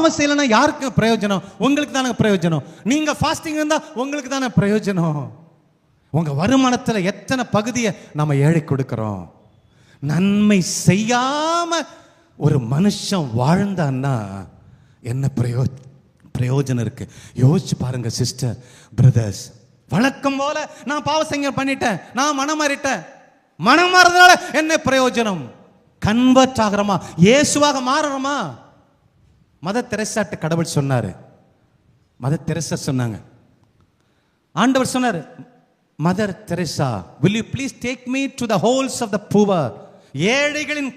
பாவம் செய்யலைன்னா யாருக்கு பிரயோஜனம்? உங்களுக்கு தானே பிரயோஜனம். நீங்கள் ஃபாஸ்டிங் இருந்தால் உங்களுக்கு தானே பிரயோஜனம். உங்கள் வருமானத்தில் எத்தனை பகுதியை நம்ம ஏழை கொடுக்குறோம்? நன்மை செய்யாமல் ஒரு மனுஷன் வாழ்ந்தான்னா என்ன பிரயோ பிரயோஜனம் இருக்கு? யோசிச்சு பாருங்க சிஸ்டர் பிரதர்ஸ் வழக்கம் போல நான் பாவசங்க பண்ணிட்டேன் நான் மனம் மாறிட்டேன். மனம் மாறதுனால என்ன பிரயோஜனம்? கன்வெர்ட் ஆகிறோமா? இயேசுவாக மாறுறோமா மத தெரசாட்ட கடவுள் சொன்னாரு. மத தெரசா சொன்னாங்க. ஆண்டவர் சொன்னார் mother Teresa will you please take me to the holes of the poor ஏழைகளின்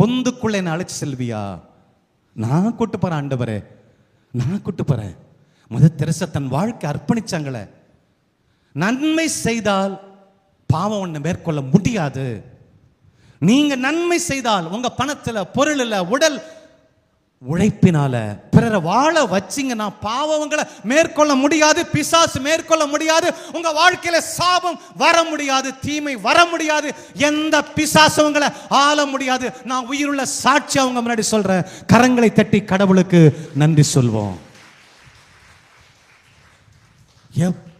பொந்துக்குள்ள என்னை அழைச்சி செல்வியா? நான் கூட்டு போறேன் ஆண்டவரே நான் கூட்டு போறேன். மதர் தெரசா தன் வாழ்க்கை அர்ப்பணிச்சாங்களே. நன்மை செய்தால் பாவம் ஒன்று மேற்கொள்ள முடியாது. நீங்க நன்மை செய்தால் உங்க பணத்தில் பொருளில் உடல் உழைப்பினால. பிறரை வாழ வச்சிங்கன்னா பாவங்களை மேற்கொள்ள முடியாது பிசாசு மேற்கொள்ள முடியாது உங்க வாழ்க்கையில சாபம் வர முடியாது தீமை வர முடியாது எந்த பிசாசு உங்களை ஆள முடியாது. நான் உயிருள்ள சாட்சி அவங்க முன்னாடி சொல்றேன். கரங்களை தட்டி கடவுளுக்கு நன்றி சொல்வோம்.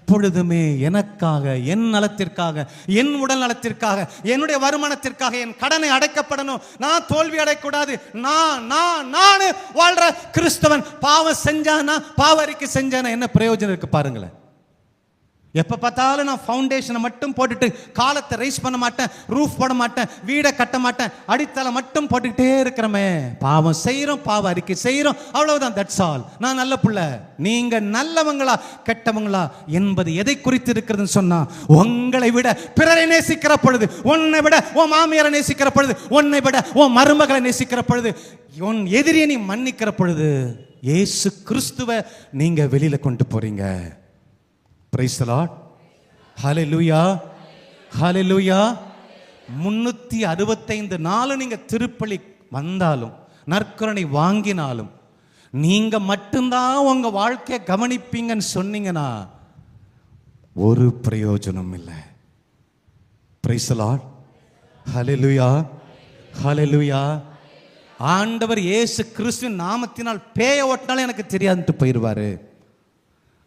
எப்பொழுதுமே எனக்காக என் நலத்திற்காக என் உடல் நலத்திற்காக என்னுடைய வருமானத்திற்காக என் கடனை அடைக்கப்படணும். நான் தோல்வி அடையக்கூடாது. நான் நான் நான் வாழ்ற கிறிஸ்தவன் பாவம் செஞ்சானா பாவரிக்கு செஞ்சானா என்ன பிரயோஜனம் இருக்கு பாருங்களேன். எப்போ பார்த்தாலும் நான் ஃபவுண்டேஷனை மட்டும் போட்டுட்டு காலத்தை ரைஸ் பண்ண மாட்டேன் ரூஃப் போட மாட்டேன் வீடை கட்ட மாட்டேன் அடித்தளை மட்டும் போட்டுக்கிட்டே இருக்கிறமே பாவம் செய்கிறோம் பாவம் அறிக்கை செய்கிறோம் அவ்வளவுதான் தட்ஸ் ஆல் நான் நல்ல புள்ள. நீங்க நல்லவங்களா கெட்டவங்களா என்பது எதை குறித்து இருக்கிறதுன்னு சொன்னா உங்களை விட பிறரை நேசிக்கிற பொழுது உன்னை விட உன் மாமியாரை நேசிக்கிற பொழுது உன்னை விட உன் மருமகளை நேசிக்கிற பொழுது உன் எதிரியை நீ மன்னிக்கிற பொழுது இயேசு கிறிஸ்துவ நீங்க வெளியில கொண்டு போறீங்க ஹலே லூயா ஹலே லூயா முன்னூற்றி அறுபத்தைந்து நாள் நீங்கள் திருப்பலி வந்தாலும் நற்கரணை வாங்கினாலும் நீங்கள் மட்டும்தான் உங்கள் வாழ்க்கையை கவனிப்பீங்கன்னு சொன்னீங்கன்னா ஒரு பிரயோஜனம் இல்லை. பிரைஸ் லார்ட் ஹalleluya ஹalleluya ஆண்டவர் இயேசு கிறிஸ்துவின் நாமத்தினால் பேய ஓட்டினாலும் எனக்கு தெரியாதுன்ட்டு போயிடுவாரு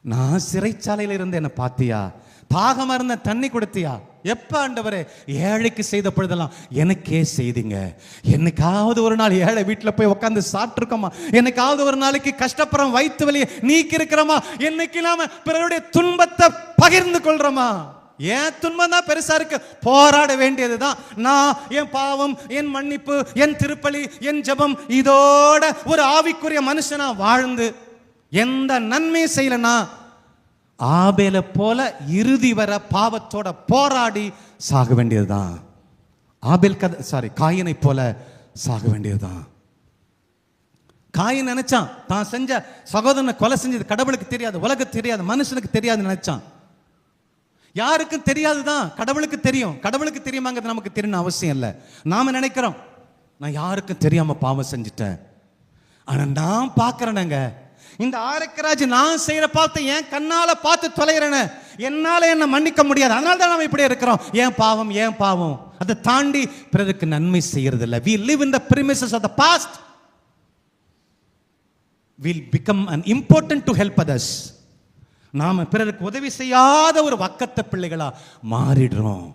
நான் சிறைச்சாலையில் இருந்து என்னை பார்த்தியா? தாகமாக இருந்த தண்ணி கொடுத்தியா? எப்போ ஆண்டவரே? ஏழைக்கு செய்த பொழுதெல்லாம் எனக்கே செய்தீங்க. என்னைக்காவது ஒரு நாள் ஏழை வீட்டில் போய் உட்காந்து சாப்பிட்ருக்கோமா என்னைக்காவது ஒரு நாளைக்கு கஷ்டப்படுறோம் வயிற்று வலியை நீக்கி இருக்கிறோமா? என்னைக்கு நாம பிறருடைய துன்பத்தை பகிர்ந்து கொள்கிறோமா ஏன் துன்பம் தான் பெருசா இருக்கு? போராட வேண்டியதுதான். நான் என் பாவம் என் மன்னிப்பு என் திருப்பலி என் ஜெபம் இதோட ஒரு ஆவிக்குரிய மனுஷனா வாழ்ந்து எந்த நன்மையும் செய்யலனா? ஆபேல போல இறுதி வர பாவத்தோட போராடி சாக வேண்டியதுதான். ஆபேல் கதை சாரி காயினை போல சாக வேண்டியதுதான். காயின் நினைச்சான் தான் செஞ்ச சகோதரனை கொலை செஞ்சது கடவுளுக்கு தெரியாது உலகத்துக்கு தெரியாது மனுஷனுக்கு தெரியாது நினைச்சான். யாருக்கும் தெரியாதுதான் கடவுளுக்கு தெரியும். கடவுளுக்கு தெரியுமாங்கிறது நமக்கு தெரியணும் அவசியம் இல்லை. நாம நினைக்கிறோம் நான் யாருக்கும் தெரியாம பாவம் செஞ்சுட்டேன். ஆனா நான் பார்க்கறேனுங்க. இந்த ஆரக்கராஜ் நான் செய்யற பார்த்து என் கண்ணால பார்த்து தொலைகிறேன்னு என்னால என்ன மன்னிக்க முடியாது. அதனால தான் நம்ம இப்படி இருக்கிறோம். ஏன் பாவம் ஏன் பாவம். அதை தாண்டி பிறருக்கு நன்மை செய்யறது இல்லை we live in the premises of the past. Will become an important to help நாம பிறருக்கு உதவி செய்யாத ஒரு வக்கத்த பிள்ளைகளா மாறிடுறோம்.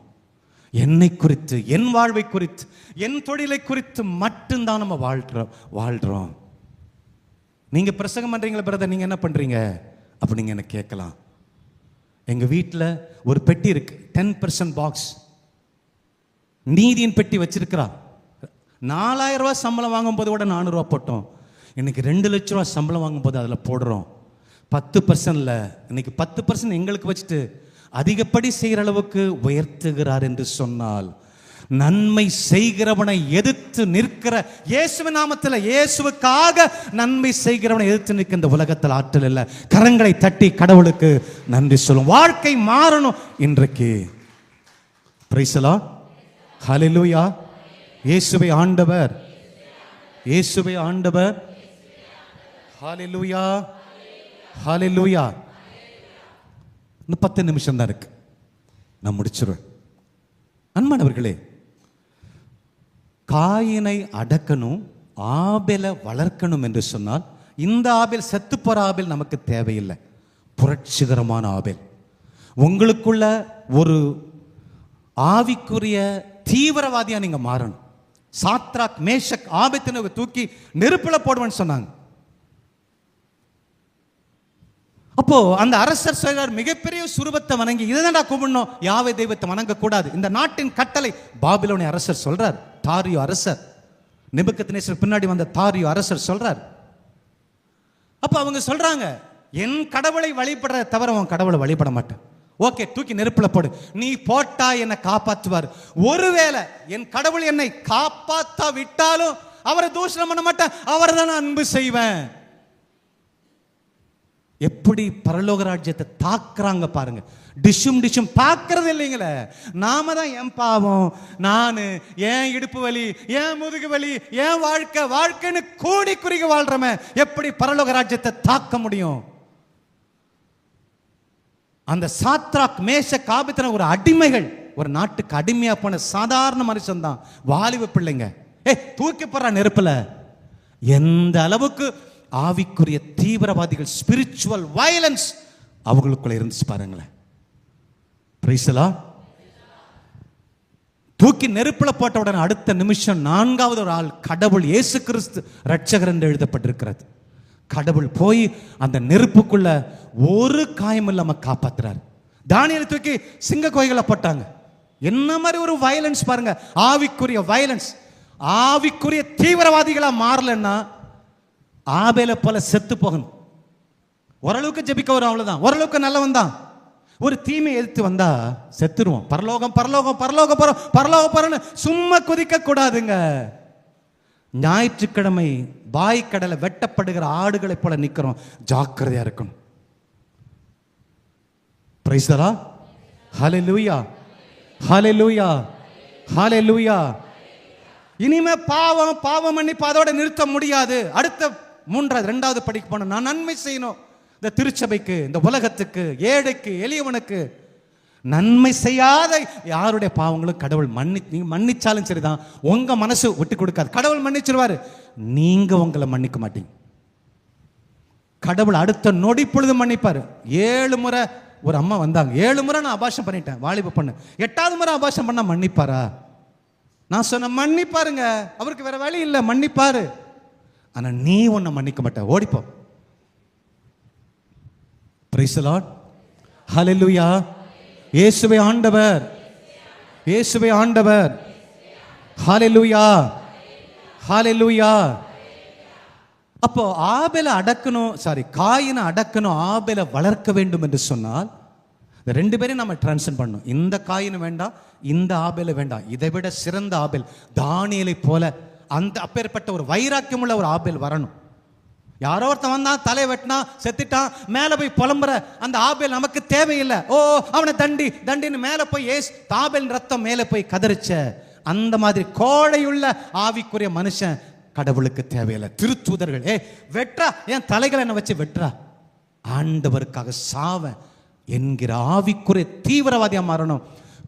என்னை குறித்து என் வாழ்வை குறித்து என் தொழிலை குறித்து மட்டும்தான் நம்ம வாழ்கிறோம் வாழ்கிறோம் நீங்க பிரசங்கம் பண்றீங்களா பிரதர் நீங்க என்ன பண்றீங்க? அப்படி நீங்க என்ன கேட்கலாம்? எங்க வீட்டில் ஒரு பெட்டி இருக்கு டென் பர்சன்ட் பாக்ஸ் நீதியின் பெட்டி வச்சிருக்கிறா. நாலாயிரம் ரூபாய் சம்பளம் வாங்கும்போது கூட நானூறுரூவா போட்டோம். இன்னைக்கு ரெண்டு லட்ச ரூபா சம்பளம் வாங்கும்போது அதில் போடுறோம். பத்து பர்சன்ட்ல இன்னைக்கு பத்து பர்சன்ட் எங்களுக்கு வச்சுட்டு அதிகப்படி செய்கிற அளவுக்கு உயர்த்துகிறார் என்று சொன்னால் நன்மை செய்கிறவனை எதிர்த்து நிற்கிற இயேசுவின் நாமத்தில் இயேசுவுக்காக நன்மை செய்கிறவனை எதிர்த்து நிற்க இந்த உலகத்தில் ஆற்றல் இல்லை. கரங்களை தட்டி கடவுளுக்கு நன்றி சொல்லும். வாழ்க்கை மாறணும் இன்றைக்கு. பிரைசலா ஹalleluya இயேசுவை ஆண்டவர். இயேசுவை ஆண்டவர். ஹாலிலூயா ஹாலிலூயா இன்னும் பத்து நிமிஷம் தான் இருக்கு. நான் முடிச்சிருவேன். அன்பானவர்களே காயினை அடக்கணும் ஆபேலை வளர்க்கணும் என்று சொன்னால் இந்த ஆபேல் செத்து போற ஆபேல் நமக்கு தேவையில்லை. புரட்சிகரமான ஆபேல். உங்களுக்குள்ள ஒரு ஆவிக்குரிய தீவிரவாதியாக நீங்கள் மாறணும். சாத்ராக் மேஷக் ஆபத்தினை தூக்கி நெருப்பில் போடுவேன்னு சொன்னாங்க. அப்போ அந்த அரசர் சொல்றார் மிகப்பெரிய சுரூபத்தை வணங்கி இதை தான் கும்பிடணும் யாவை தெய்வத்தை வணங்கக்கூடாது. இந்த நாட்டின் கட்டளை பாபிலோனி அரசர் சொல்றார். தாரியோ அரசர். நிபுக்கத்தினேசர் பின்னாடி வந்த தாரியோ அரசர் சொல்றார். அப்ப அவங்க சொல்றாங்க என் கடவுளை வழிபடுற தவிர உன் கடவுளை வழிபட மாட்டேன். ஓகே தூக்கி நெருப்புல போடு. நீ போட்டா என்னை காப்பாற்றுவார் ஒருவேளை என் கடவுள் என்னை காப்பாத்தா விட்டாலும் அவரை தூஷணம் பண்ண மாட்டேன். அவரை தான் நான் அன்பு செய்வேன். எப்படி பரலோக ராஜ்யத்தை தாக்குறாங்க பாருங்க. டிஷும் டிஷும் பார்க்கறது இல்லைங்களே. நாம தான் என் பாவம். நான் ஏன் இடுப்பு வலி ஏன் முதுகு வலி ஏன் வாழ்க்கை வாழ்க்கைன்னு கூடி குறுகி வாழ்றமே. எப்படி பரலோக ராஜ்யத்தை தாக்க முடியும்? அந்த சாத்ராக் மேஷ காபித்தன ஒரு அடிமைகள். ஒரு நாட்டுக்கு அடிமையா போன சாதாரண மனுஷன் தான் வாலிப பிள்ளைங்க. ஏ தூக்கி போடுற நெருப்புல. எந்த அளவுக்கு ஆவிக்குரிய தீவிரவாதிகள் ஸ்பிரிச்சுவல் வயலன்ஸ் அவங்களுக்குள்ள இருந்துச்சு பாருங்களேன். பிரைசலா தூக்கி நெருப்புல போட்டவுடன் அடுத்த நிமிஷம் நான்காவது ஒரு ஆள் கடவுள் இயேசு கிறிஸ்து ரட்சகர் என்று எழுதப்பட்டிருக்கிறது. கடவுள் போய் அந்த நெருப்புக்குள்ள ஒரு காயம் இல்லாம காப்பாத்துறாரு. தானியலை தூக்கி சிங்க கோயில போட்டாங்க. என்ன மாதிரி ஒரு வயலன்ஸ் பாருங்க. ஆவிக்குரிய வயலன்ஸ் ஆவிக்குரிய தீவிரவாதிகளா மாறலன்னா ஆபேல போல செத்து போகணும். ஓரளவுக்கு ஜெபிக்க வரும் அவ்வளவுதான். ஓரளவுக்கு நல்லவன் தான். ஒரு தீமை எதிர்த்து வந்தா செத்துருவோம். பரலோகம் பரலோகம் பரலோகம் போறோம். பரலோக போறோம்னு சும்மா குதிக்க கூடாதுங்க ஞாயிற்றுக்கிழமை கடலை வெட்டப்படுகிற ஆடுகளைப் போல நிற்கிறோம் ஜாக்கிரதையா இருக்கணும். பிரைஸ்தரா லூயா ஹாலே லூயா இனிமே பாவம் பாவம் மன்னிப்பு அதோட நிறுத்த முடியாது. அடுத்த மூன்றாவது ரெண்டாவது படிக்க போனோம் நான் நன்மை செய்யணும். இந்த திருச்சபைக்கு இந்த உலகத்துக்கு ஏழைக்கு எளியவனுக்கு நன்மை செய்யாத யாருடைய பாவங்களும் கடவுள் மன்னி நீங்க மன்னிச்சாலும் சரிதான். உங்க மனசு விட்டு கொடுக்காது. கடவுள் மன்னிச்சிருவாரு. நீங்க உங்களை மன்னிக்க மாட்டீங்க. கடவுள் அடுத்த நொடி பொழுது மன்னிப்பாரு. ஏழு முறை ஒரு அம்மா வந்தாங்க. ஏழு முறை நான் அபாஷம் பண்ணிட்டேன். வாலிப பண்ணு. எட்டாவது முறை அபாஷம் பண்ணால் மன்னிப்பாரா? நான் சொன்ன மன்னிப்பாருங்க. அவருக்கு வேற வழி இல்லை. மன்னிப்பாரு. ஆனா நீ உன்னை மன்னிக்க மாட்ட. ஓடிப்போம் பிரைஸ் லார்ட் ஹalleluya ஆண்டவர். இயேசுவை ஆண்டவர். ஹalleluya ஹalleluya அப்போ ஆபலை அடக்கணும் சாரி காயினை அடக்கணும் ஆபலை வளர்க்க வேண்டும் என்று சொன்னால் இந்த ரெண்டு பேரையும் நம்ம டிரான்ஸ்ஃபர் பண்ணணும். இந்த காயின் வேண்டாம் இந்த ஆபேலை வேண்டாம். இதை விட சிறந்த ஆபேல் தானியலை போல அந்த அப்பேற்பட்ட ஒரு வைராக்கியமுள்ள ஒரு ஆபேல் வரணும். யாரோ ஒருத்தன் வந்தான் தலை வெட்டினா செத்துட்டான் மேலே போய் புலம்புற அந்த ஆபேல் நமக்கு தேவையில்லை. ஓ அவனை தண்டி தண்டின்னு மேலே போய் ஏஸ் தாபேல் ரத்தம் மேலே போய் கதறிச்ச. அந்த மாதிரி கோழையுள்ள ஆவிக்குரிய மனுஷன் கடவுளுக்கு தேவையில்லை. திருத்தூதர்கள் ஏ வெட்டா என் தலைகளை என்ன வச்சு வெட்டுறா ஆண்டவருக்காக சாவ என்கிற ஆவிக்குரிய தீவிரவாதியாக மாறணும்.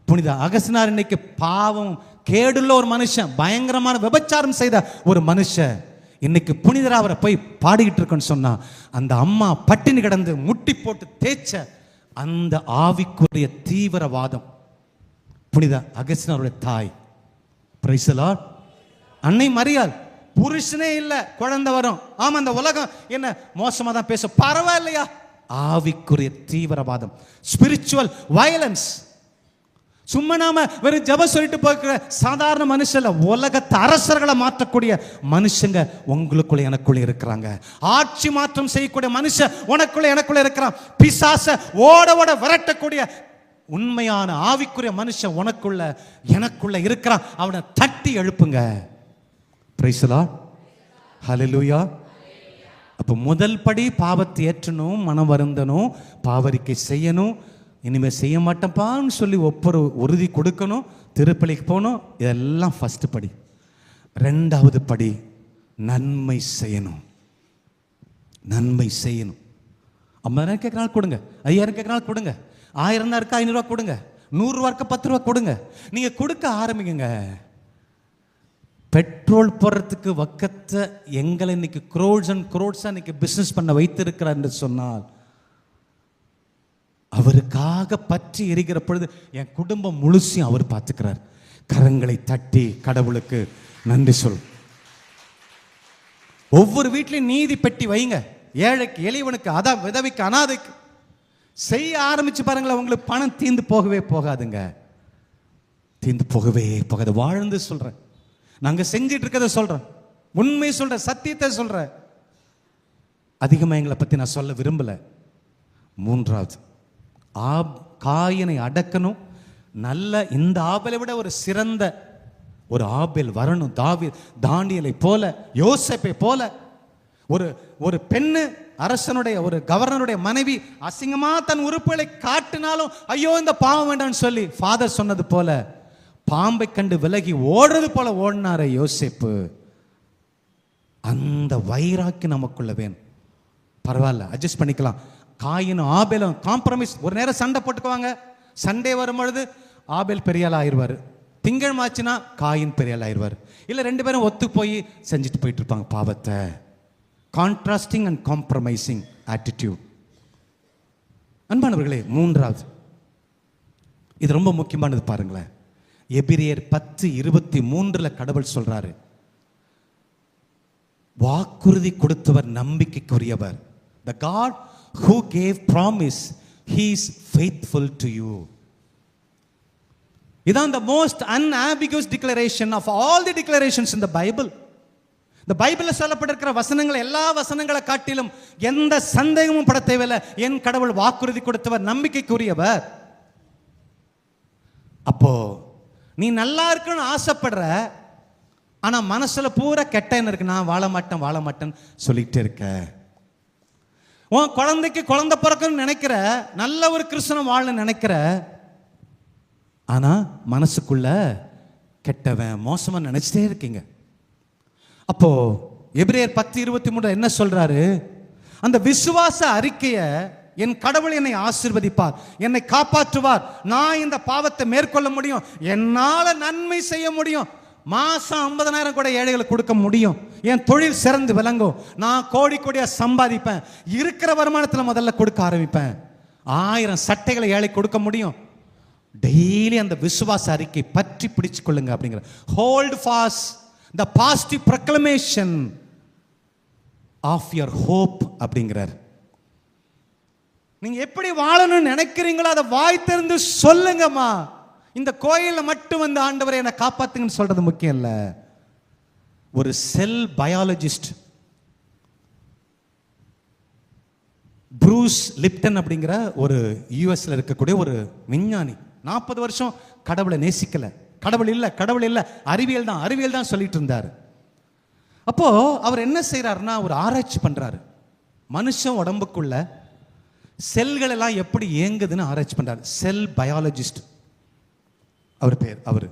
புனித அகசினார் இன்னைக்கு பாவம் கேடுள்ள ஒரு மனுஷன் பயங்கரமான விபச்சாரம் செய்த ஒரு மனுஷன். இன்னைக்கு புனிதரா அவரை போய் பாடிக்கிட்டு இருக்கேன்னு சொன்னா அந்த அம்மா பட்டினி கிடந்து முட்டி போட்டு தேய்ச்ச அந்த ஆவிக்குரிய தீவிரவாதம். புனித அகசினாருடைய தாய். பிரைசலா அன்னை மரியாள் புருஷனே இல்லை குழந்தை வரும். ஆமா அந்த உலகம் என்ன மோசமா தான் பேச பரவாயில்லையா? ஆவிக்குரிய தீவிரவாதம். ஸ்பிரிச்சுவல் வயலன்ஸ் சும்மா நாம வெறும் ஜப சொல்லிட்டு போகிற சாதாரண மனுஷன்ல உலகத்து அரசர்களை மாற்றக்கூடிய மனுஷங்க உங்களுக்குள்ள எனக்குள்ள இருக்கிறாங்க. ஆட்சி மாற்றம் செய்யக்கூடிய மனுஷன் உனக்குள்ள எனக்குள்ள இருக்கிறான். பிசாச ஓட ஓட விரட்டக்கூடிய உண்மையான ஆவிக்குரிய மனுஷன் உனக்குள்ள எனக்குள்ள இருக்கிறான். அவனை தட்டி எழுப்புங்க. பிரைசலா ஹalleluya அப்போ முதல் படி பாவத்தை ஏற்றணும் மனம் வருந்தணும் பாவரிக்கை செய்யணும் இனிமேல் செய்ய மாட்டேன்ப்பான்னு சொல்லி ஒவ்வொரு உறுதி கொடுக்கணும் திருப்பலிக்கு போகணும். இதெல்லாம் ஃபஸ்ட்டு படி. ரெண்டாவது படி நன்மை செய்யணும். நன்மை செய்யணும். ஐம்பதாயிரம் கேட்குறாலும் கொடுங்க. ஐயாயிரம் கேட்குறாலும் கொடுங்க. ஆயிரம் தான் இருக்கா? ஐநூறுரூவா கொடுங்க. நூறுரூவா இருக்க? பத்து ரூபா கொடுங்க. நீங்கள் கொடுக்க ஆரம்பிங்க பெட்ரோல் போடுறதுக்கு வக்கத்தை எங்களை இன்னைக்கு குரோட்ஸ் அண்ட் குரோட்ஸாக இன்னைக்கு பிஸ்னஸ் பண்ண வைத்திருக்கிறார் என்று சொன்னால் அவருக்காக பற்றி எரிகிற பொழுது என் குடும்பம் முழுசையும் அவர் பார்த்துக்கிறார். கரங்களை தட்டி கடவுளுக்கு நன்றி சொல். ஒவ்வொரு வீட்லையும் நீதி பெட்டி வைங்க. ஏழைக்கு எளியவனுக்கு அதான் விதவிக்கு அனாதைக்கு. செய்ய ஆரம்பிச்சு பாருங்களேன் உங்களுக்கு பணம் தீந்து போகவே போகாதுங்க. தீந்து போகவே போகாது. வாழ்ந்து சொல்றேன். நாங்க செஞ்சிட்டு இருக்கிறத சொல்றேன். உண்மை சொல்கிறேன் சத்தியத்தை சொல்றேன். அதிகமாக எங்களை பத்தி நான் சொல்ல விரும்பல. மூன்றாவது ஆப் காயினை அடக்கணும். நல்ல இந்த ஆபலை விட ஒரு சிறந்த ஒரு ஆபேல் வரணும். தாவி தானியலை போல யோசப்பை போல. ஒரு ஒரு பெண்ணு அரசனுடைய ஒரு கவர்னருடைய மனைவி அசிங்கமா தன் உறுப்புகளை காட்டினாலும் ஐயோ இந்த பாவம் வேண்டாம்னு சொல்லி ஃபாதர் சொன்னது போல பாம்பை கண்டு விலகி ஓடுறது போல ஓடினாரே யோசிப்பு. அந்த வைராக்கி நமக்குள்ள வேணும். பரவாயில்ல அட்ஜஸ்ட் பண்ணிக்கலாம். காயினும் ஆபேலும் காம்ப்ரமைஸ் ஒரு நேரம் சண்டை போட்டுக்குவாங்க. சண்டே வரும் பொழுது ஆபேல் பெரியால் ஆயிடுவார். திங்கள் ஆச்சுன்னா காயின் பெரியாள் ஆயிடுவார். இல்லை ரெண்டு பேரும் ஒத்து போய் செஞ்சுட்டு போயிட்டு இருப்பாங்க பாவத்தை. கான்ட்ராஸ்டிங் அண்ட் காம்ப்ரமைசிங் ஆட்டிடியூட் அன்பானவர்களே மூன்றாவது. இது ரொம்ப முக்கியமானது பாருங்களேன். எபிரியர் பத்து இருபத்தி மூன்றில் கடவுள் சொல்கிறாரு வாக்குறுதி கொடுத்தவர் நம்பிக்கைக்குரியவர். The God who gave promise he's faithful to you இதான் the most unambiguous declaration of all the declarations in the Bible இந்த பைபிளில் சொல்லப்பட்டிருக்கிற வசனங்கள் எல்லா வசனங்களை காட்டிலும் எந்த சந்தேகமும் பட தேவையில்லை. என் கடவுள் வாக்குறுதி கொடுத்தவர் நம்பிக்கைக்குரியவர். அப்போ நீ நல்லா இருக்கணும்னு ஆசைப்படுற ஆனால் மனசில் பூரா கெட்ட என்ன இருக்கு. நான் வாழ மாட்டேன் வாழ மாட்டேன்னு சொல்லிட்டு இருக்கேன் உன் குழந்தைக்கு குழந்தை பிறக்கணும்னு நினைக்கிற நல்ல ஒரு கிறிஸ்தனம் வாழணும்னு நினைக்கிற ஆனால் மனசுக்குள்ள கெட்டவன் மோசமாக நினச்சிட்டே இருக்கீங்க. அப்போ எபிரேயர் பத்து இருபத்தி மூணு என்ன சொல்றாரு? அந்த விசுவாச அறிக்கையை என் கடவுள் என்னை ஆசிர்வதிப்பார் என்னை காப்பாற்றுவார். நான் இந்த பாவத்தை மேற்கொள்ள முடியும். என்னால் நன்மை செய்ய முடியும். மாசம் ஐம்பதனாயிரம் கூட ஏழைகளுக்கு கொடுக்க முடியும். என் தொழில் சிறந்து விளங்கும். நான் கோடி கோடியாக சம்பாதிப்பேன். இருக்கிற வருமானத்தில் முதல்ல கொடுக்க ஆரம்பிப்பேன். ஆயிரம் சட்டைகளை ஏழை கொடுக்க முடியும். டெய்லி அந்த விசுவாச அறிக்கை பற்றி பிடிச்சு கொள்ளுங்க அப்படிங்கிற. Hold fast the positive proclamation of your hope அப்படிங்கிறார். நீங்க எப்படி வாழணும்னு நினைக்கிறீங்களோ அதை வாய் திறந்து சொல்லுங்கம்மா. இந்த கோயிலில் மட்டும் வந்து ஆண்டவரை என்னை காப்பாத்துங்கன்னு சொல்றது முக்கியம் இல்ல. ஒரு செல் பயாலஜிஸ்ட் ப்ரூஸ் லிப்டன் அப்படிங்கிற ஒரு யூஎஸ்ல இருக்கக்கூடிய ஒரு விஞ்ஞானி. நாற்பது வருஷம் கடவுளை நேசிக்கல. கடவுள் இல்லை கடவுள் இல்லை. அறிவியல் தான் அறிவியல் தான் சொல்லிட்டு இருந்தார். அப்போ அவர் என்ன செய்கிறாருன்னா ஒரு ஆராய்ச்சி பண்றாரு. மனுஷன் உடம்புக்குள்ள செல்கள் எல்லாம் எப்படி இயங்குதுன்னு ஆராய்ச்சி பண்றாரு. செல் பயாலஜிஸ்ட் அவர் பேர் அவர்.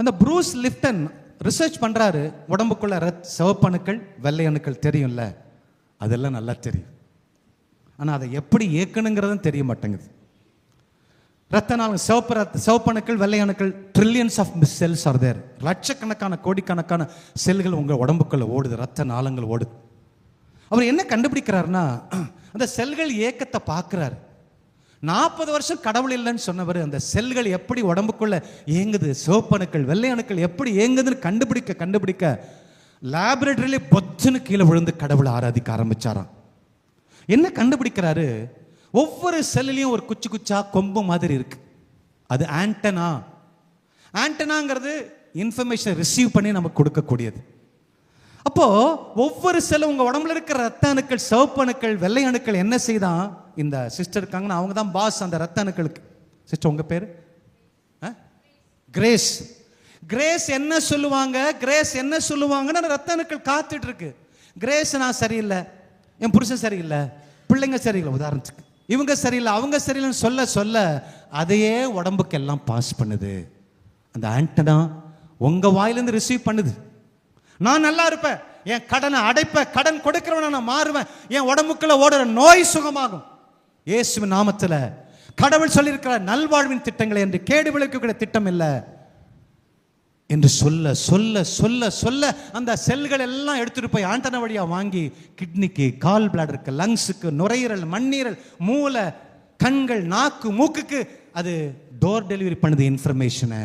அந்த ப்ரூஸ் லிப்டன் ரிசர்ச் பண்ணுறாரு உடம்புக்குள்ள ரத் சிவப்பணுக்கள் வெள்ளை அணுக்கள் தெரியும்ல? அதெல்லாம் நல்லா தெரியும். ஆனால் அதை எப்படி இயக்கணுங்கிறதும் தெரிய மாட்டேங்குது. ரத்த நாள் சிவப்பு ரத்த சிவப்பணுக்கள் வெள்ளை அணுக்கள் trillions of cells are there லட்சக்கணக்கான கோடிக்கணக்கான செல்கள் உங்கள் உடம்புக்குள்ளே ஓடுது ரத்த நாளங்கள் ஓடுது. அவர் என்ன கண்டுபிடிக்கிறாருன்னா அந்த செல்கள் இயக்கத்தை பார்க்குறாரு. நாற்பது வருஷம் கடவுள் இல்லைன்னு சொன்னவர் அந்த செல்கள் எப்படி உடம்புக்குள்ள இயங்குது சிவப்பணுக்கள் வெள்ளை அணுக்கள் எப்படி இயங்குதுன்னு கண்டுபிடிக்க கண்டுபிடிக்க லேபரேட்டரியிலே பொச்சுன்னு கீழே விழுந்து கடவுளை ஆராதிக்க ஆரம்பிச்சாராம். என்ன கண்டுபிடிக்கிறாரு? ஒவ்வொரு செல்லுலையும் ஒரு குச்சி குச்சா கொம்பு மாதிரி இருக்கு. அது ஆண்டனா ஆண்டனாங்கிறது இன்ஃபர்மேஷன் ரிசீவ் பண்ணி நமக்கு கொடுக்கக்கூடியது. அப்போ ஒவ்வொரு செல்லும் உங்க உடம்புல இருக்கிற ரத்த அணுக்கள் சிவப்பு அணுக்கள் வெள்ளை அணுக்கள் என்ன செய்தான்? இந்த சிஸ்டர் இருக்காங்கன்னா அவங்க தான் பாஸ் அந்த ரத்த அணுக்களுக்கு. சிஸ்டர் உங்க பேர்? கிரேஸ் கிரேஸ் என்ன சொல்லுவாங்க? கிரேஸ் என்ன சொல்லுவாங்கன்னு ரத்த அணுக்கள் காத்துட்டு இருக்கு கிரேஸ் நான் சரியில்லை. என் புருஷன் சரியில்லை. பிள்ளைங்க சரியில்லை. உதாரணத்துக்கு. இவங்க சரியில்லை. அவங்க சரியில்லைன்னு சொல்ல சொல்ல அதையே உடம்புக்கு எல்லாம் பாஸ் பண்ணுது. அந்த ஆண்டனா உங்க வாயிலிருந்து ரிசீவ் பண்ணுது. நான் நல்லா இருப்பேன். என் கடனை அடைப்பேன். கடன் கொடுக்கிறவன நான் மாறுவேன். என் உடம்புக்குள்ள ஓடுற நோய் சுகமாகும். இயேசுவின் நாமத்தில். கடவுள் சொல்லியிருக்கிற நல்வாழ்வின் திட்டங்களை என்று கேடு விளைவிக்கக்கூடிய திட்டம் இல்லை. என்று சொல்ல சொல்ல சொல்ல சொல்ல அந்த செல்கள் எல்லாம் எடுத்துட்டு போய் ஆண்டன வழியாக வாங்கி கிட்னிக்கு கால் பிளாடருக்கு லங்ஸுக்கு நுரையீரல் மண்ணீரல் மூளை கண்கள் நாக்கு மூக்குக்கு அது டோர் டெலிவரி பண்ணுது இன்ஃபர்மேஷனை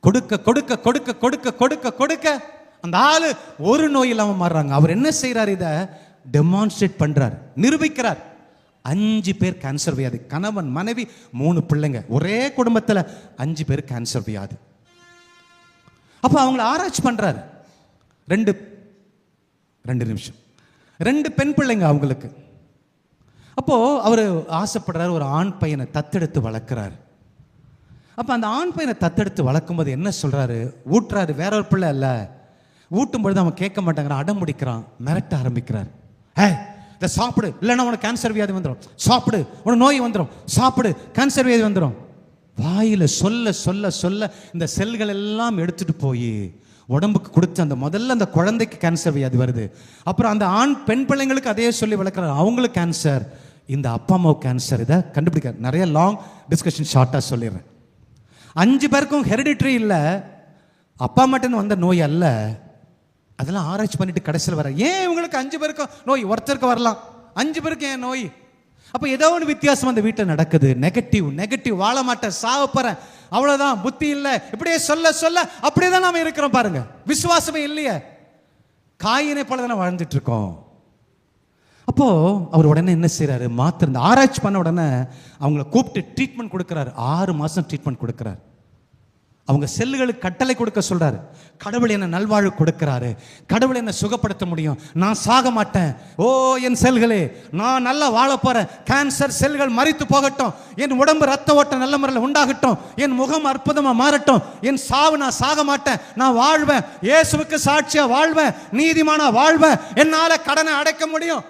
கொடுக்க கொடுக்க கொடுக்க கொடுக்க கொடுக்க கொடுக்க அந்த ஆள் ஒரு நோய் இல்லாமல் மாறுறாங்க. அவர் என்ன செய்கிறார் இதை? டெமான்ஸ்ட்ரேட் பண்றார் நிரூபிக்கிறார். அஞ்சு பேர் கேன்சர் வியாதி. கணவன் மனைவி மூணு பிள்ளைங்க. ஒரே குடும்பத்தில் அஞ்சு பேர் கேன்சர் வியாதி. அப்ப அவங்கள ஆராய்ச்சி பண்றாரு. ரெண்டு ரெண்டு நிமிஷம். ரெண்டு பெண் பிள்ளைங்க அவங்களுக்கு. அப்போ அவர் ஆசைப்படுறாரு ஒரு ஆண் பையனை தத்தெடுத்து வளர்க்குறாரு. அப்போ அந்த ஆண் பையனை தத்தெடுத்து வளர்க்கும்போது என்ன சொல்றாரு? ஊட்டுறாரு. வேற ஒரு பிள்ளை இல்லை. ஊட்டும் பொழுது அவன் கேட்க மாட்டேங்கிறான் அடம் முடிக்கிறான் மிரட்ட ஆரம்பிக்கிறார். ஏ இதை சாப்பிடு. இல்லைன்னா உனக்கு கேன்சர் வியாதி வந்துடும் சாப்பிடு. உனக்கு நோய் வந்துடும் சாப்பிடு. கேன்சர் வியாதி வந்துடும் வாயில் சொல்ல சொல்ல சொல்ல இந்த செல்கள் எல்லாம் எடுத்துகிட்டு போய் உடம்புக்கு கொடுத்து அந்த முதல்ல அந்த குழந்தைக்கு கேன்சர் வியாதி வருது. அப்புறம் அந்த ஆண் பெண் பிள்ளைங்களுக்கு அதே சொல்லி வளர்க்குறாரு. அவங்களுக்கு கேன்சர் இந்த அப்பா அம்மாவுக்கு கேன்சர் இதை கண்டுபிடிக்க. நிறைய லாங் டிஸ்கஷன் ஷார்ட்டாக சொல்லிடுறேன். அஞ்சு பேருக்கும் ஹெரிடிட்ரி இல்லை. அப்பா மட்டும் வந்த நோய் அல்ல. அதெல்லாம் ஆராய்ச்சி பண்ணிட்டு கடைசியில் வர ஏன் இவங்களுக்கு அஞ்சு பேருக்கும் நோய்? ஒருத்தருக்கு வரலாம். அஞ்சு பேருக்கு ஏன் நோய்? அப்போ ஏதோ ஒன்று வித்தியாசம் அந்த வீட்டில் நடக்குது. நெகட்டிவ் நெகட்டிவ் வாழ மாட்டேன் சாவ அவ்வளோதான் புத்தி இல்லை. இப்படியே சொல்ல சொல்ல அப்படியே தான் நாம் இருக்கிறோம் பாருங்க. விசுவாசமே இல்லையே. காயினை போல தானே வாழ்ந்துட்டு இருக்கோம். அப்போ அவர் உடனே என்ன செய்கிறாரு மாத்திருந்த ஆராய்ச்சி பண்ண உடனே அவங்கள கூப்பிட்டு ட்ரீட்மெண்ட் கொடுக்குறாரு. ஆறு மாதம் ட்ரீட்மெண்ட் கொடுக்குறாரு. அவங்க செல்லுகளுக்கு கட்டளை கொடுக்க சொல்கிறாரு கடவுள் என்ன நல்வாழ்வு கொடுக்கிறாரு. கடவுள் என்ன சுகப்படுத்த முடியும்? நான் சாக மாட்டேன். ஓ என் செல்களே நான் நல்லா வாழ போகிறேன் கேன்சர் செல்கள் மறித்து போகட்டும். என் உடம்பு ரத்த ஓட்டம் நல்ல முறையில் உண்டாகட்டும். என் முகம் அற்புதமாக மாறட்டும். என் சாவு நான் சாக மாட்டேன். நான் வாழ்வேன். இயேசுவுக்கு சாட்சியாக வாழ்வேன். நீதிமானா வாழ்வேன். என்னால் கடனை அடைக்க முடியும்.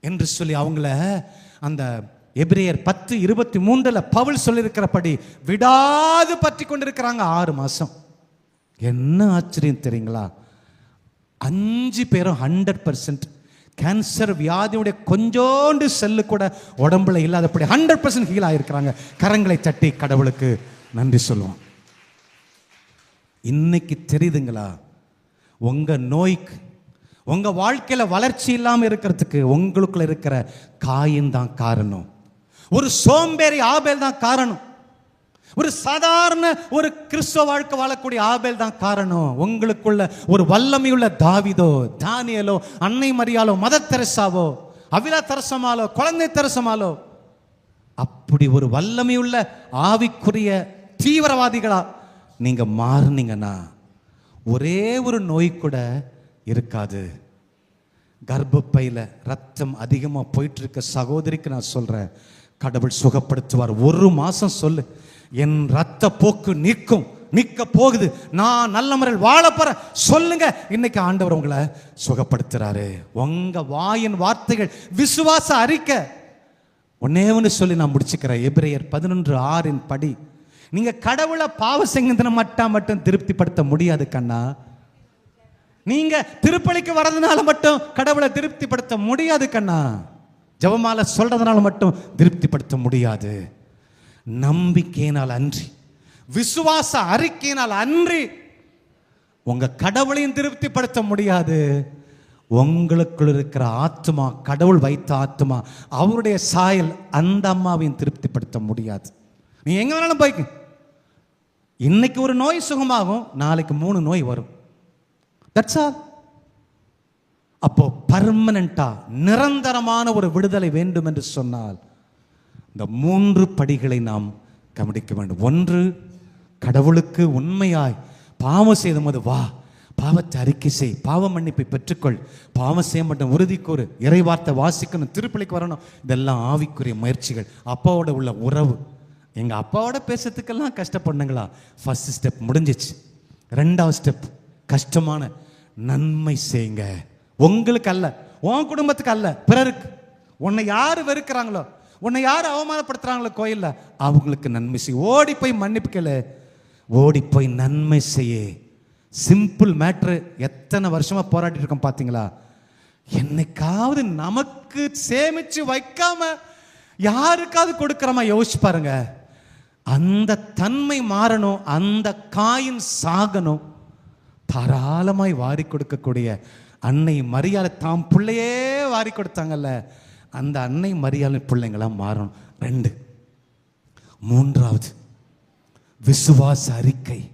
என்று சொல்லி அவங்கள அந்த எபிரேயர் பத்து இருபத்தி மூன்றில் பவுல் சொல்லியிருக்கிறபடி விடாது பற்றி கொண்டிருக்கிறாங்க. ஆறு மாதம் என்ன ஆச்சரியம் தெரியுங்களா? அஞ்சு பேரும் ஹண்ட்ரட் பர்சன்ட் கேன்சர் வியாதியுடைய கொஞ்சோண்டு செல்லு கூட உடம்புல இல்லாதபடி ஹண்ட்ரட் பர்சன்ட் ஹீல் ஆகிருக்கிறாங்க கரங்களை தட்டி கடவுளுக்கு நன்றி சொல்லுவோம். இன்னைக்கு தெரியுதுங்களா? உங்கள் நோய்க்கு உங்கள் வாழ்க்கையில் வளர்ச்சி இல்லாமல் இருக்கிறதுக்கு உங்களுக்குள்ள இருக்கிற காயின் தான் காரணம். ஒரு சோம்பேறி ஆபேல் தான் காரணம். ஒரு சாதாரண ஒரு கிறிஸ்துவ வாழ்க்கை வாழக்கூடிய ஆபேல் தான் காரணம். உங்களுக்குள்ள ஒரு வல்லமையுள்ள தாவிதோ தானியலோ அன்னை மரியாலோ மத தெரசாவோ அவிலா தெரசமாலோ குழந்தை தெரசமாலோ அப்படி ஒரு வல்லமையுள்ள ஆவிக்குரிய தீவிரவாதிகளா நீங்க மாறுனீங்கன்னா ஒரே ஒரு நோய் கூட இருக்காது. கர்ப்பப்பையில் ரத்தம் அதிகமாக போயிட்டு இருக்க சகோதரிக்கு நான் சொல்றேன். கடவுள் சுகப்படுத்துவார். ஒரு மாசம் சொல்லு. என் ரத்த போக்கு நிற்கும். நிற்க போகுது. நான் நல்ல முறையில் வாழப்போற சொல்லுங்க. இன்னைக்கு ஆண்டவர் உங்களை சுகப்படுத்துறாரு. உங்க வாயின் வார்த்தைகள் விசுவாச அறிக்கை. ஒன்னே ஒன்று சொல்லி நான் முடிச்சுக்கிறேன். எபிரேயர் பதினொன்று ஆறின் படி. நீங்க கடவுளை பாவ செஞ்சதுன மட்டும் மட்டும் திருப்திப்படுத்த முடியாது கண்ணா. நீங்க திருப்பலிக்கு வர்றதுனால மட்டும் கடவுளை திருப்திப்படுத்த முடியாது கண்ணா. ஜெபமால சொல்றதுனால மட்டும் திருப்திப்படுத்த முடியாது. நம்பிக்கையினால் அன்றி விசுவாச அறிக்கையினால் அன்றி உங்க கடவுளையும் திருப்திப்படுத்த முடியாது. உங்களுக்குள் இருக்கிற ஆத்மா கடவுள் வைத்த ஆத்மா அவருடைய சாயல் அந்த அம்மாவையும் திருப்திப்படுத்த முடியாது. நீ எங்க வேணாலும் போய்க்கு. இன்னைக்கு ஒரு நோய் சுகமாகும் நாளைக்கு மூணு நோய் வரும். தட்ஸ் ஆல் அப்போ பர்மனண்டா நிரந்தரமான ஒரு விடுதலை வேண்டும் என்று சொன்னால் இந்த மூன்று படிகளை நாம் கவனிக்க வேண்டும். ஒன்று கடவுளுக்கு உண்மையாய் பாவம் செய்த போது வா பாவத்தை அறிக்கை செய் பாவ மன்னிப்பை பெற்றுக்கொள் பாவம் செய்ய மட்டும் உறுதி கூறு இறைவார்த்தை வாசிக்கணும் திருப்பலிக்கு வரணும். இதெல்லாம் ஆவிக்குரிய முயற்சிகள். அப்பாவோட உள்ள உறவு. எங்கள் அப்பாவோட பேசுறதுக்கெல்லாம் கஷ்டப்படணுங்களா ஃபஸ்ட் ஸ்டெப் முடிஞ்சிச்சு. ரெண்டாவது ஸ்டெப் கஷ்டமான நன்மை செய்யுங்க. உங்களுக்கு அல்ல உன் குடும்பத்துக்கு அல்ல பிறருக்கு. உன்னை யார் வெறுக்கிறாங்களோ உன்னை யார் அவமானப்படுத்துறாங்களோ கோயில்ல அவங்களுக்கு நன்மை செய். ஓடி போய் மன்னிப்பு கேளு. ஓடி போய் நன்மை செய்ய. சிம்பிள் மேட்ரு எத்தனை வருஷமா போராடிட்டு இருக்கோம் பாத்தீங்களா? என்னைக்காவது நமக்கு சேமிச்சு வைக்காம யாருக்காவது கொடுக்கிறோமா? யோசிச்சு பாருங்க. அந்த தன்மை மாறணும் அந்த காயின் சாகணும். தாராளமாய் வாரி கொடுக்கக்கூடிய அன்னை மரியாதை தாம் பிள்ளையே வாரி கொடுத்தாங்கல்ல. அந்த அன்னை மரியாதை பிள்ளைங்களாம் மாறணும். ரெண்டு. மூன்றாவது. விசுவாச அறிக்கை.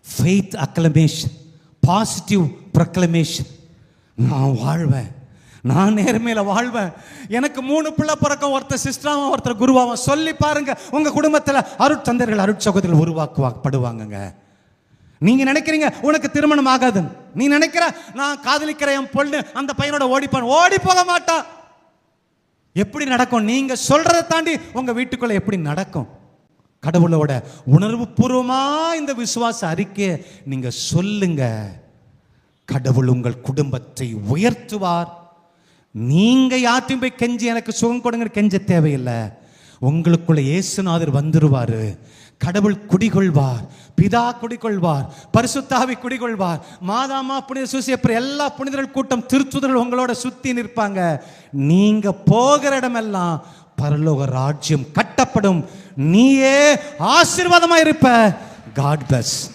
ஃபெய்த் அக்லமேஷன் பாசிட்டிவ் ப்ரக்ளமேஷன் நான் வாழ்வேன். நான் நேர்மையில் வாழ்வேன். எனக்கு மூணு பிள்ளை பிறக்கும். ஒருத்தர் சிஸ்டராவும் ஒருத்தர் குருவாவும். சொல்லி பாருங்க. உங்கள் குடும்பத்தில் அருட்தந்தர்கள் உருவாக்குவா படுவாங்கங்க. நீங்க நினைக்கிறீங்க உனக்கு திருமணம் ஆகாது நீ நினைக்கிற நான் காதலிக்கிற என் பொண்ணு அந்த பையனோட ஓடிப்பான் ஓடி போக மாட்டா. எப்படி நடக்கும்? நீங்க சொல்றதை தாண்டி உங்க வீட்டுக்குள்ள எப்படி நடக்கும்? கடவுளோட உணர்வு பூர்வமா இந்த விசுவாச அறிக்கையை நீங்க சொல்லுங்க. கடவுள் உங்கள் குடும்பத்தை உயர்த்துவார். நீங்க யார்ட்டையும் போய் கெஞ்சி எனக்கு சுகம் கொடுங்க கெஞ்ச தேவையில்லை. உங்களுக்குள்ள இயேசுநாதர் வந்துருவாரு. கடவுள் குடிகொள்வார் பிதா குடிகொள்வார் பரிசுத்தாவி குடிகொள்வார். மாதாமா புனித சூசியப்பர் எல்லா புனிதர்கள் கூட்டம் திருச்சுதர்கள் உங்களோட சுத்தி நிற்பாங்க. நீங்க போகிற இடமெல்லாம் பரலோக ராஜ்யம் கட்டப்படும். நீயே ஆசீர்வாதமா இருப்ப காட் பிளஸ்